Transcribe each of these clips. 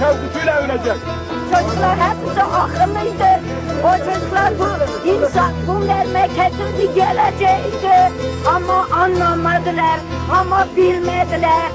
Sevgisiyle ölecek. Çocuklar hepsi akıllıydı. O çocuklar bu insan, bu memleketin bir geleceğiydi. Ama anlamadılar, ama bilmediler.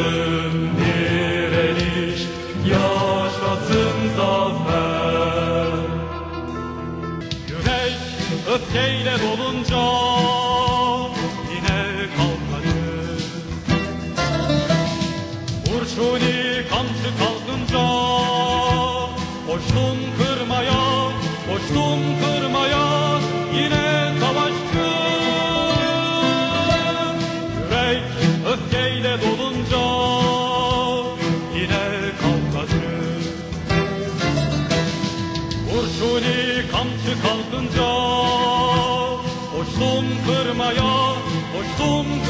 Yaşasın direniş, yaşasın zafer. Yürek öfkeyle dolunca yine kalkarır. Kurşuni kamçı kalkınca Koştum kırmaya, kamçı kalkınca Koştum kırmaya, koştum kırmaya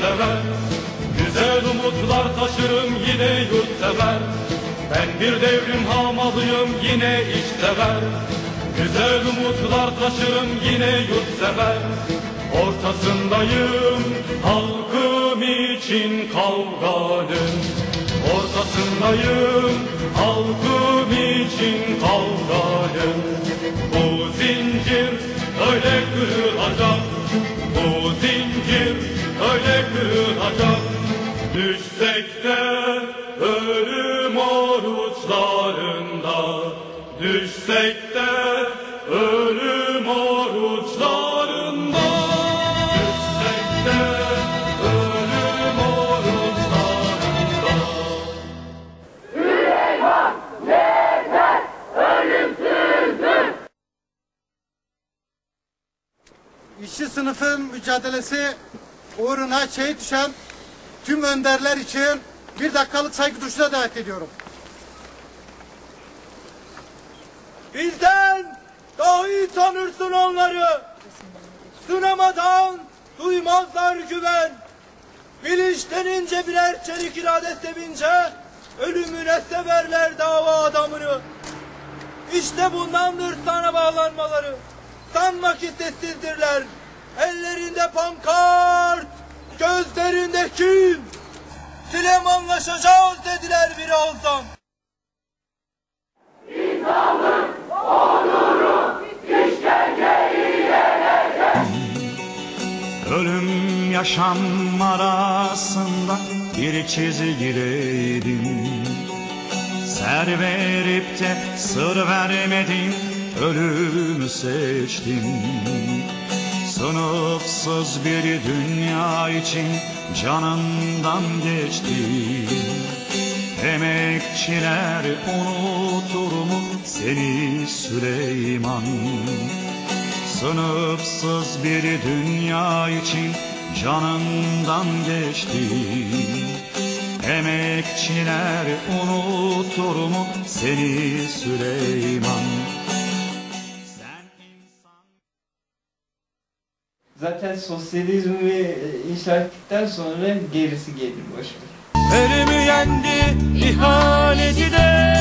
sever. Güzel umutlar taşırım yine yurt sever. Ben bir devrim hamalıyım yine iş sever. Güzel umutlar taşırım yine yurt sever. Ortasındayım halkım için kavganın. Ortasındayım halkım için kavganın. Bu zincir öyle kırılacak Düşsek de ölüm oruçlarında. Düşsek de ölüm oruçlarında. Düşsek de ölüm oruçlarında. İşçi sınıfın mücadelesi uğruna şehit düşen tüm önderler için bir dakikalık saygı duruşuna davet ediyorum. Bizden daha iyi tanırsın onları. Sınamadan duymazlar güven. Bilinç denince birer çelik irade sevince ölümüne severler dava adamını. İşte bundandır sana bağlanmaları. Sanma ki sessizdirler. Ellerinde pankart, gözlerinde kin. Süleymanlaşacağız dediler bir ağızdan. Ölüm yaşam arasında bir çizgideydim Ser verip de sır vermedim ölümü seçtim Sınıfsız bir dünya için canından geçtim Emekçiler unutur mu seni Süleyman? Sınıfsız bir dünya için canından geçtim Emekçiler unutur mu seni Süleyman Zaten sosyalizmi e, inşa ettikten sonra gerisi gelir boşver. Ölümü yendi ihaneti de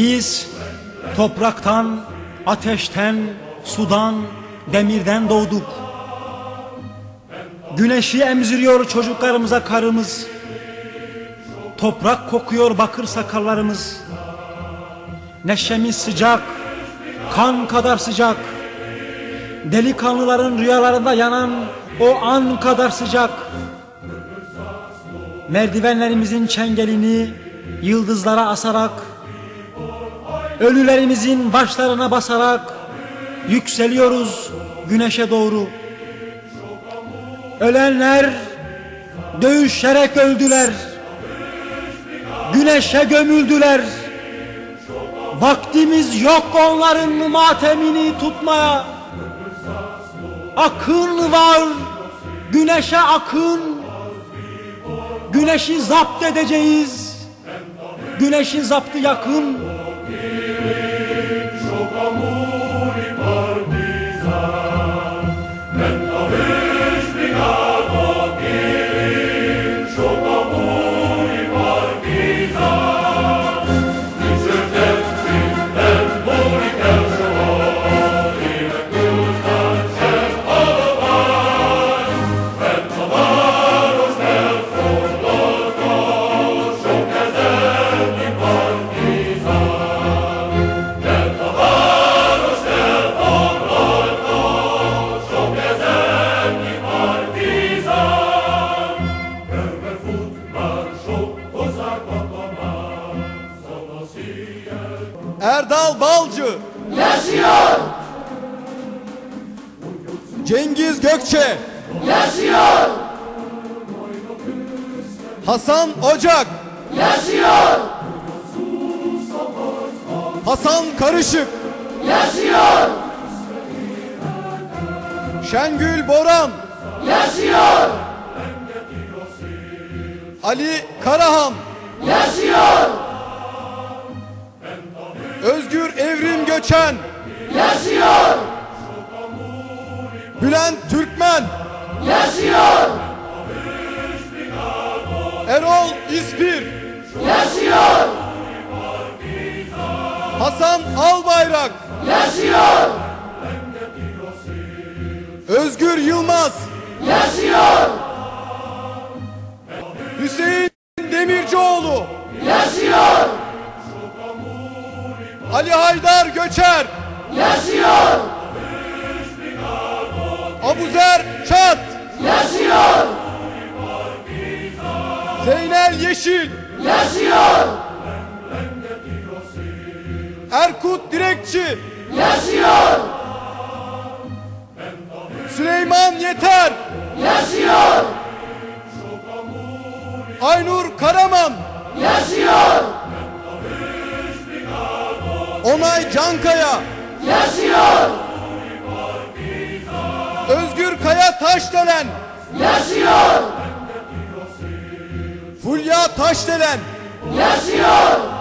Biz topraktan, ateşten, sudan, demirden doğduk. Güneşi emziriyor çocuklarımıza karımız. Toprak kokuyor bakır sakallarımız. Neşemiz sıcak, kan kadar sıcak. Delikanlıların rüyalarında yanan o an kadar sıcak. Merdivenlerimizin çengelini yıldızlara asarak Ölülerimizin başlarına basarak yükseliyoruz güneşe doğru. Ölenler dövüşerek öldüler. Güneşe gömüldüler. Vaktimiz yok onların matemini tutmaya. Akın var, güneşe akın. Güneşi zapt edeceğiz. Güneşin zaptı yakın. Erdal Balcı. Yaşıyor. Cengiz Gökçe. Yaşıyor. Hasan Ocak. Yaşıyor. Hasan Karışık. Yaşıyor. Şengül Boran. Yaşıyor. Ali Karahan. Özgür Evrim Göçen. Yaşıyor. Bülent Türkmen. Yaşıyor. Erol İspir. Yaşıyor. Hasan Albayrak. Yaşıyor. Özgür Yılmaz. Yaşıyor. Hüseyin Demircioğlu. Ali Haydar Göçer. Yaşıyor. Abuzer Çat. Yaşıyor. Zeynel Yeşil. Yaşıyor. Erkut Direkçi. Yaşıyor. Süleyman Yeter. Yaşıyor. Aynur Karaman. Onay Cankaya. Yaşıyor. Özgür Kaya Taşdelen. Yaşıyor. Fulya Taşdelen. Yaşıyor.